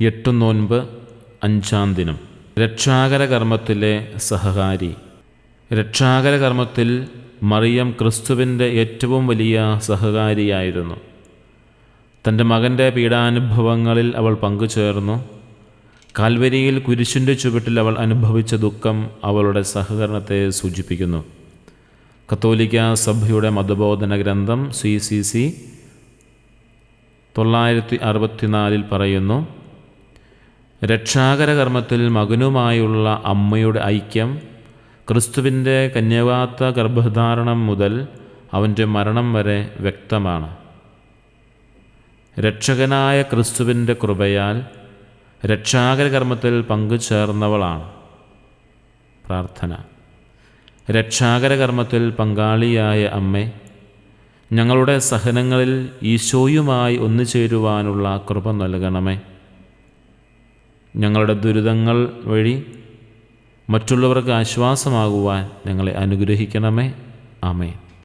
എട്ടു നോൻപ് അഞ്ചാം ദിനം. രക്ഷാകര കർമ്മത്തിലെ സഹകാരി. രക്ഷാകര കർമ്മത്തിൽ മറിയം ക്രിസ്തുവിന്റെ ഏറ്റവും വലിയ സഹകാരിയായിരുന്നു. തന്റെ മകന്റെ പീഡാനുഭവങ്ങളിൽ അവൾ പങ്കുചേർന്നു. കാൽവരിയിൽ കുരിശിന്റെ ചുവട്ടിൽ അവൾ അനുഭവിച്ച ദുഃഖം അവളുടെ സഹകരണത്തെ സൂചിപ്പിക്കുന്നു. കത്തോലിക്ക സഭയുടെ മതബോധന ഗ്രന്ഥം സി സി സി തൊള്ളായിരത്തി അറുപത്തിനാലിൽ പറയുന്നു രക്ഷാകര കർമ്മത്തിൽ മകനുമായുള്ള അമ്മയുടെ ഐക്യം ക്രിസ്തുവിന്റെ കന്യകാത്ത ഗർഭധാരണം മുതൽ അവന്റെ മരണം വരെ വ്യക്തമാണ്. രക്ഷകനായ ക്രിസ്തുവിന്റെ കൃപയാൽ രക്ഷാകര കർമ്മത്തിൽ പങ്കുചേർന്നവളാണ്. പ്രാർത്ഥന. രക്ഷാകര കർമ്മത്തിൽ പങ്കാളിയായ അമ്മേ ഞങ്ങളുടെ സഹനങ്ങളിൽ ഈശോയുമായി ഒന്നുചേരുവാനുള്ള കൃപ നൽകണമേ. ഞങ്ങളുടെ ദുരിതങ്ങൾ വഴി മറ്റുള്ളവർക്ക് ആശ്വാസമാകുവാൻ ഞങ്ങളെ അനുഗ്രഹിക്കണമേ. ആമേ